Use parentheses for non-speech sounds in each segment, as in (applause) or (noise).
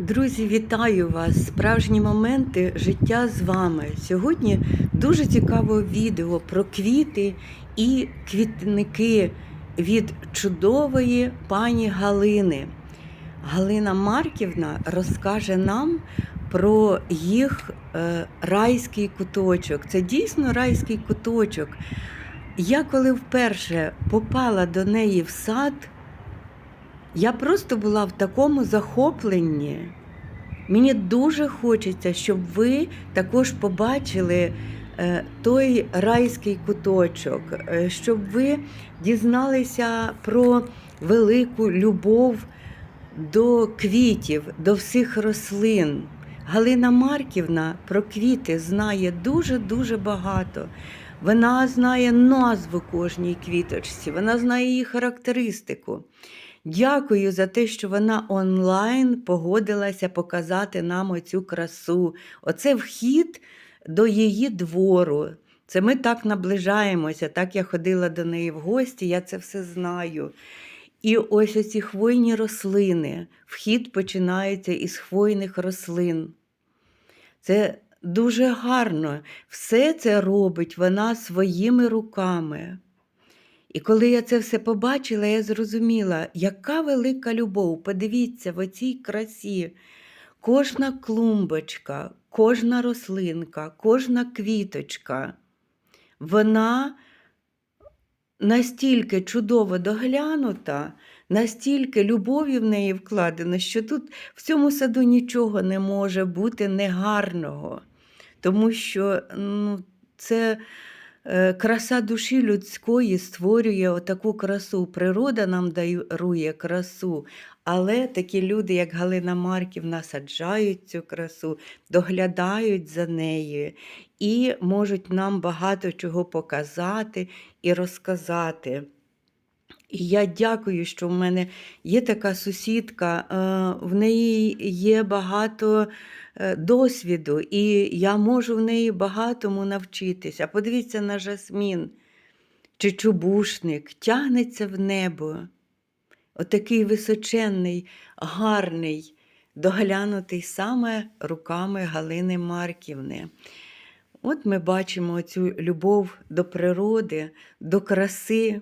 Друзі, вітаю вас! Справжні моменти життя з вами. Сьогодні дуже цікаве відео про квіти і квітники від чудової пані Галини. Галина Марківна розкаже нам про їх е, райський куточок. Це дійсно райський куточок. Я коли вперше попала до неї в сад, я просто була в такому захопленні. Мені дуже хочеться, щоб ви також побачили е, той райський куточок, е, щоб ви дізналися про велику любов до квітів, до всіх рослин. Галина Марківна про квіти знає дуже-дуже багато. Вона знає назву кожній квіточці, вона знає її характеристику. Дякую за те, що вона онлайн погодилася показати нам оцю красу. Оце вхід до її двору. Це ми так наближаємося. Так я ходила до неї в гості, я це все знаю. І ось оці хвойні рослини. Вхід починається із хвойних рослин. Це дуже гарно. Все це робить вона своїми руками. І коли я це все побачила, я зрозуміла, яка велика любов. Подивіться, в оцій красі. Кожна клумбочка, кожна рослинка, кожна квіточка, вона настільки чудово доглянута, настільки любові в неї вкладено, що тут в цьому саду нічого не може бути негарного. Тому що ну, це краса душі людської створює отаку красу. Природа нам дарує красу, але такі люди, як Галина Марківна, саджають цю красу, доглядають за нею і можуть нам багато чого показати і розказати. І я дякую, що в мене є така сусідка, е, в неї є багато е, досвіду, і я можу в неї багатому навчитися. Подивіться на жасмін чи чубушник, тягнеться в небо. Отакий височенний, гарний, доглянутий саме руками Галини Марківни. От ми бачимо цю любов до природи, до краси.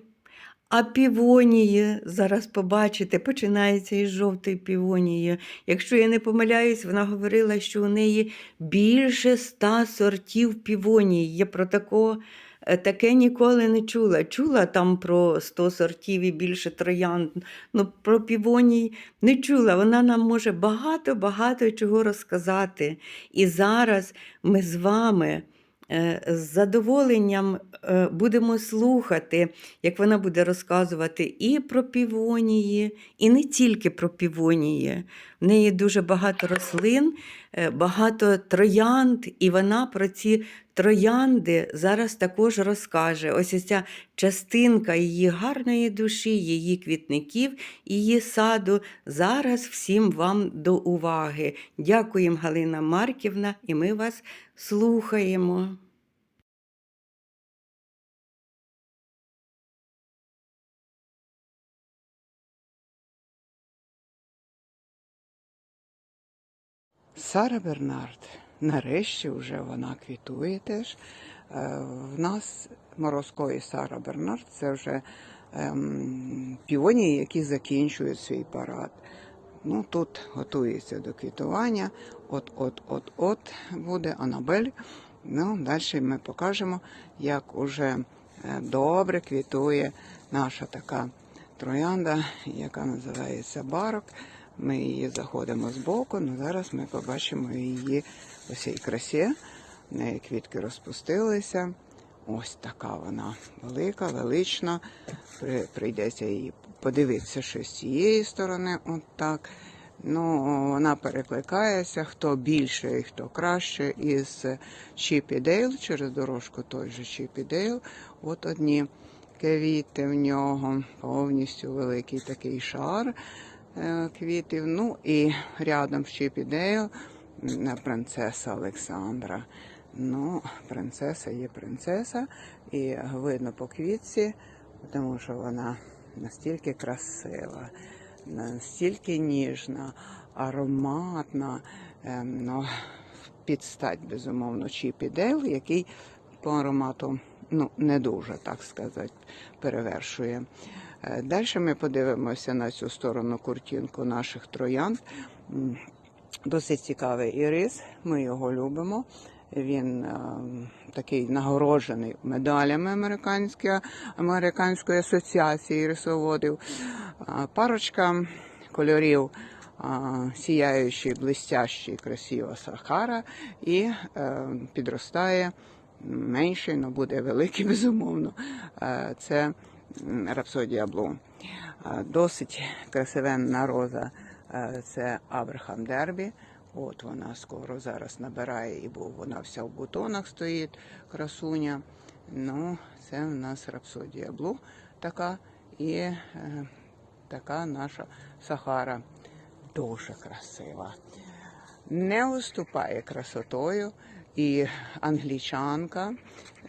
А півонії, зараз побачите, починається із жовтої півонії. Якщо я не помиляюсь, вона говорила, що у неї більше ста сортів півонії. Я про такого, е, таке ніколи не чула. Чула там про 100 сортів і більше троян, ну про півоній не чула. Вона нам може багато-багато чого розказати. І зараз ми з вами. Е, З задоволенням е, будемо слухати, як вона буде розказувати і про півонії, і не тільки про півонії. В неї дуже багато рослин, багато троянд, і вона про ці троянди зараз також розкаже. Ось ця частинка її гарної душі, її квітників, її саду. Зараз всім вам до уваги. Дякуємо, Галина Марківна, і ми вас слухаємо. Сара Бернард. Нарешті вже вона квітує теж. Е, В нас морозкові Сара Бернард це вже ем, піонії, які закінчують свій парад. Ну, Тут готується до квітування. От-от-от-от буде Анабель. Ну, Далі ми покажемо, як уже е, добре квітує наша така троянда, яка називається барок. Ми її заходимо з боку, але зараз ми побачимо її у цій красі. В неї квітки розпустилися. Ось така вона велика, велична. При- Прийдеться її подивитися ще з цієї сторони. От. Ну, вона перекликається, хто більше і хто краще із Чіпі Дейл, через дорожку той же Чіпі Дейл. От одні квіти в нього, повністю великий такий шар квітів. Ну і рядом з Чіпі принцеса Олександра. Ну, принцеса є принцеса, і видно по квітці, тому що вона настільки красива, настільки ніжна. ароматна, ем, ну, підстать, безумовно, Чіпі Дейл, який по аромату ну, не дуже, так сказати, перевершує. Далі ми подивимося на цю сторону куртинку наших троянд. Досить цікавий ірис, ми його любимо. Він е, такий нагороджений медалями американської, американської асоціації рисоводів. А, Парочка кольорів а, сіяючий, блистящий, красива Сахара і е, підростає менший, але буде великий, (laughs) безумовно. Е, Це Рапсодія Блу. Е, Досить красивенна роза. Це Абрахам Дербі. От вона скоро зараз набирає, і бо вона вся в бутонах стоїть, красуня. Ну, це в нас Рапсодія Блу така і е, така наша Сахара. Дуже красива. Не уступає красотою і англічанка,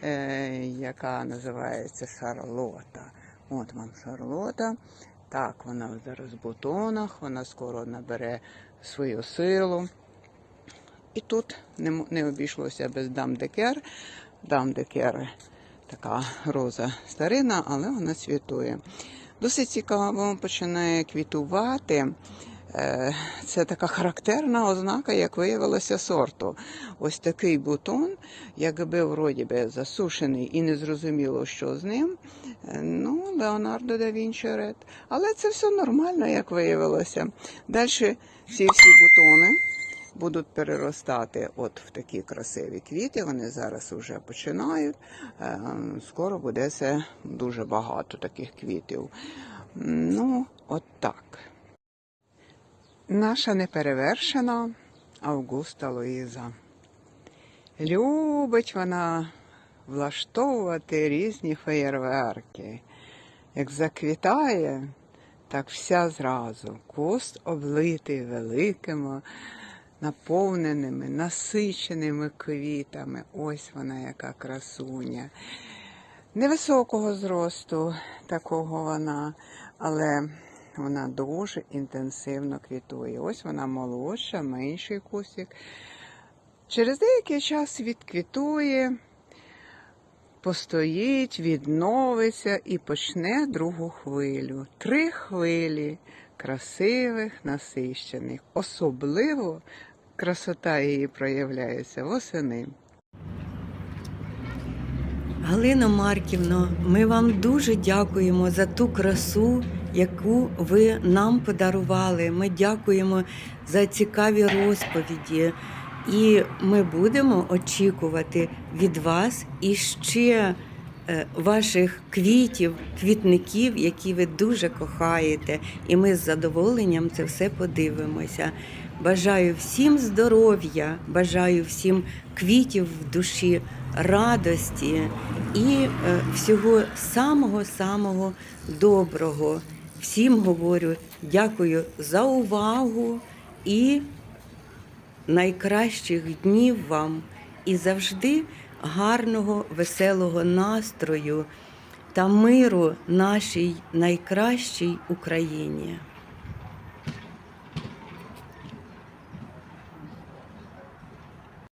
е, яка називається Шарлота. От вам Шарлота. Так, вона зараз в бутонах, вона скоро набере свою силу. І тут не, не обійшлося без дам декер. Дам декер така роза старина, але вона цвітує. Досить цікаво починає квітувати. Е, Це така характерна ознака, як виявилося, сорту. Ось такий бутон, якби вроді би засушений і не зрозуміло, що з ним. Е, Ну, Леонардо да Вінчі Ред. Але це все нормально, як виявилося. Далі ці всі бутони будуть переростати от в такі красиві квіти. Вони зараз вже починають. Е, Скоро буде все дуже багато таких квітів. Ну, от так. Наша неперевершена Августа Луїза. Любить вона влаштовувати різні феєрверки. Як заквітає, так вся зразу. Куст облитий великими, наповненими, насиченими квітами. Ось вона, яка красуня. Невисокого зросту, такого вона, але вона дуже інтенсивно квітує. Ось вона молодша, менший кусик. Через деякий час відквітує, постоїть, відновиться і почне другу хвилю. Три хвилі красивих, насищених. Особливо красота її проявляється восени. Галино Марківно, ми вам дуже дякуємо за ту красу, яку ви нам подарували. Ми дякуємо за цікаві розповіді. І ми будемо очікувати від вас іще е, ваших квітів, квітників, які ви дуже кохаєте. І ми з задоволенням це все подивимося. Бажаю всім здоров'я, бажаю всім квітів в душі, радості і е, всього самого-самого доброго. Всім говорю дякую за увагу і найкращих днів вам і завжди гарного, веселого настрою та миру нашій найкращій Україні.